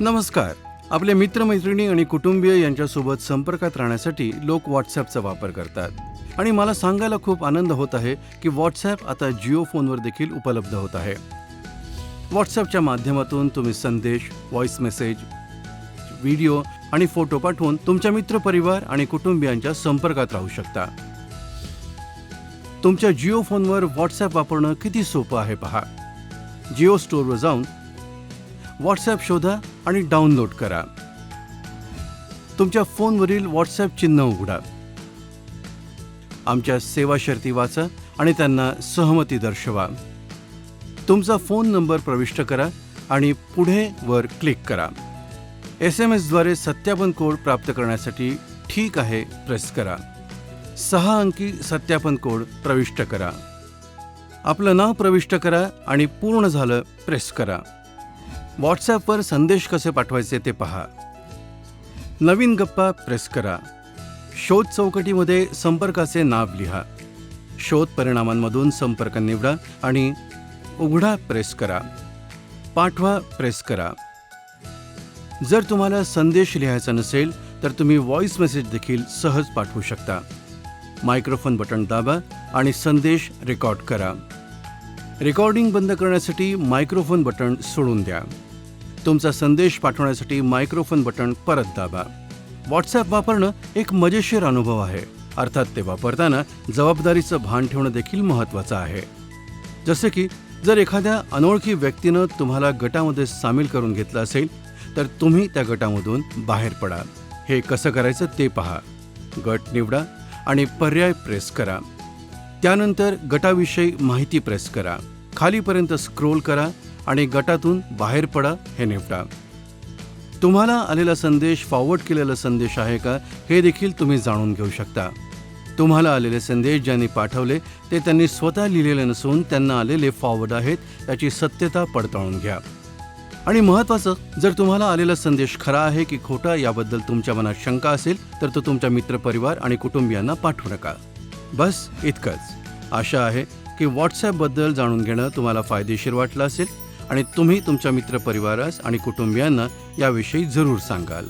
नमस्कार. आपले मित्रमैत्रिणी आणि कुटुंबीय यांच्यासोबत संपर्कात राहण्यासाठी लोक व्हॉट्सॲपचा वापर करतात. आणि मला सांगायला खूप आनंद होत आहे की व्हॉट्सॲप आता जिओ फोनवर देखील उपलब्ध होत आहे. व्हॉट्सॲपच्या माध्यमातून तुम्ही संदेश व्हॉइस मेसेज व्हिडिओ आणि फोटो पाठवून तुमच्या मित्रपरिवार आणि कुटुंबियांच्या संपर्कात राहू शकता. तुमच्या जिओ फोनवर व्हॉट्सॲप वापरणं किती सोपं आहे पहा. जिओ स्टोअरवर जाऊन व्हॉट्सॲप शोधा आणि डाउनलोड करा. तुमच्या फोनवरील व्हॉट्सॲप चिन्ह उघडा. आमच्या सेवा शर्ती वाचा आणि त्यांना सहमती दर्शवा. तुमचा फोन नंबर प्रविष्ट करा आणि पुढे वर क्लिक करा. एस एम एसद्वारे सत्यापन कोड प्राप्त करण्यासाठी ठीक आहे प्रेस करा. सहा अंकी सत्यापन कोड प्रविष्ट करा. आपलं नाव प्रविष्ट करा आणि पूर्ण झालं प्रेस करा. व्हॉट्सॲपवर संदेश कसे पाठवायचे ते पहा. नवीन गप्पा प्रेस करा. शोध चौकटीमध्ये संपर्काचे नाव लिहा. शोध परिणामांमधून संपर्क निवडा आणि उघडा प्रेस करा. पाठवा प्रेस करा. जर तुम्हाला संदेश लिहायचा नसेल तर तुम्ही व्हॉइस मेसेज देखील सहज पाठवू शकता. मायक्रोफोन बटन दाबा आणि संदेश रेकॉर्ड करा. रेकॉर्डिंग बंद करण्यासाठी मायक्रोफोन बटन सोडून द्या. तुमचा संदेश पाठवण्यासाठी मायक्रोफोन बटन परत दाबा. व्हॉट्सॲप वापरणं एक मजेशीर अनुभव आहे. अर्थात ते वापरताना जबाबदारीचं भान ठेवणं देखील महत्त्वाचं आहे. जसे की जर एखाद्या अनोळखी व्यक्तीनं तुम्हाला गटामध्ये सामील करून घेतलं असेल तर तुम्ही त्या गटामधून बाहेर पडा. हे कसं करायचं ते पहा. गट निवडा आणि पर्याय प्रेस करा. त्यानंतर गटाविषयी माहिती प्रेस करा. खालीपर्यंत स्क्रोल करा आणि गटातून बाहेर पडा हे निवडा. तुम्हाला आलेला संदेश फॉरवर्ड केलेला संदेश आहे का हे देखील तुम्ही जाणून घेऊ शकता. तुम्हाला आलेले संदेश ज्यांनी पाठवले ते त्यांनी स्वतः लिहिलेले नसून त्यांना आलेले फॉरवर्ड आहेत त्याची सत्यता पडताळून घ्या. आणि महत्त्वाचं जर तुम्हाला आलेला संदेश खरा आहे की खोटा याबद्दल तुमच्या मनात शंका असेल तर तो तुमच्या मित्रपरिवार आणि कुटुंबियांना पाठवू नका. बस इतकंच. आशा आहे की व्हॉट्सॲपबद्दल जाणून घेणं तुम्हाला फायदेशीर वाटलं असेल. आणि तुम्ही तुमच्या मित्रपरिवारास आणि कुटुंबियांना याविषयी जरूर सांगाल.